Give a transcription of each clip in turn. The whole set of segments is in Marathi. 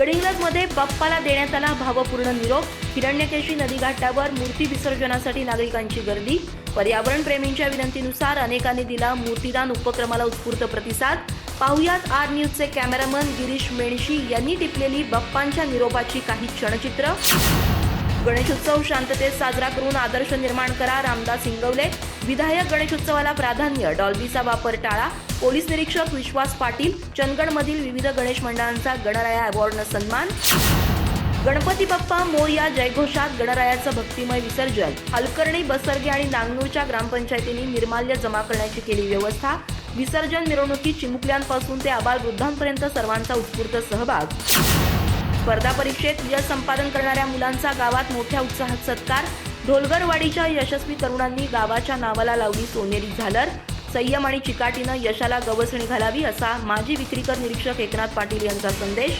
गडहिंग्लजमध्ये बाप्पाला देण्यात आला भावपूर्ण निरोप. हिरण्यकेशी नदीघाटावर मूर्ती विसर्जनासाठी नागरिकांची गर्दी. पर्यावरण प्रेमींच्या विनंतीनुसार अनेकांनी दिला मूर्तीदान उपक्रमाला उत्स्फूर्त प्रतिसाद. पाहुयात आर न्यूजचे कॅमेरामन गिरीश मेणशी यांनी टिपलेली बाप्पांच्या निरोपाची काही क्षणचित्र. गणेशोत्सव शांततेत साजरा करून आदर्श निर्माण करा रामदास इंगवले विधायक गणेशोत्सवाला प्राधान्य डॉल्बीचा वापर टाळा पोलीस निरीक्षक विश्वास पाटील चंदगडमधील विविध गणेश मंडळांचा गणराया अवॉर्डनं सन्मान. गणपती बाप्पा मोरया जयघोषात गणरायाचं भक्तिमय विसर्जन. हलकर्णी बसर्गे आणि नांगनूरच्या ग्रामपंचायतींनी निर्माल्य जमा करण्याची केली व्यवस्था. विसर्जन मिरवणुकीत चिमुकल्यांपासून ते आबाल वृद्धांपर्यंत सर्वांचा उत्स्फूर्त सहभाग. स्पर्धा परीक्षेत यश संपादन करणाऱ्या मुलांचा गावात मोठ्या उत्साहात सत्कार. ढोलगरवाडीच्या यशस्वी तरुणांनी गावाच्या नावाला लावली सोनेरी झालर. संयम आणि चिकाटीनं यशाला गवसणी घालावी असा माजी विक्रीकर निरीक्षक एकनाथ पाटील यांचा संदेश.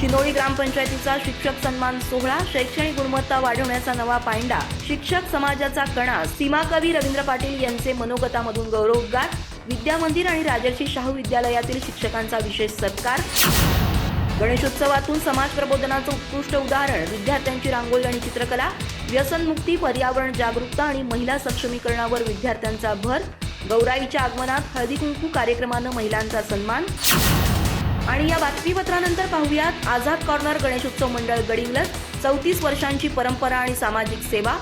शिनोळी ग्रामपंचायतीचा शिक्षक सन्मान सोहळा शैक्षणिक गुणवत्ता वाढवण्याचा नवा पायंडा शिक्षक समाजाचा कणा सीमाकवी रवींद्र पाटील यांचे मनोगतामधून गौरवोद्गार विद्यामंदिर आणि राजर्षी शाहू विद्यालयातील शिक्षकांचा विशेष सत्कार. गणेशोत्सवातून समाज प्रबोधनाचं उत्कृष्ट उदाहरण विद्यार्थ्यांची रांगोळी आणि चित्रकला व्यसनमुक्ती पर्यावरण जागरूकता आणि महिला सक्षमीकरणावर विद्यार्थ्यांचा भर गौराईच्या आगमनात हळदी कुंकू कार्यक्रमानं महिलांचा सन्मान. आणि या बातमीपत्रानंतर पाहूयात आझाद कॉर्नर गणेशोत्सव मंडळ गडिंग्लज चौतीस वर्षांची परंपरा आणि सामाजिक सेवा.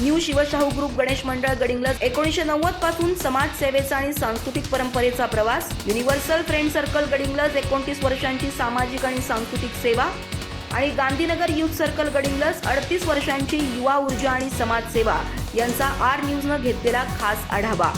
न्यू शिवशाहू ग्रुप गणेश मंडळ गडिंगलज एकोणीसशे नव्वदपासून समाजसेवेचा आणि सांस्कृतिक परंपरेचा प्रवास युनिव्हर्सल फ्रेंड सर्कल गडिंगलज एकोणतीस वर्षांची सामाजिक आणि सांस्कृतिक सेवा आणि गांधीनगर युथ सर्कल गडिंगलज अडतीस वर्षांची युवा ऊर्जा आणि समाजसेवा यांचा आर न्यूजनं घेतलेला खास आढावा.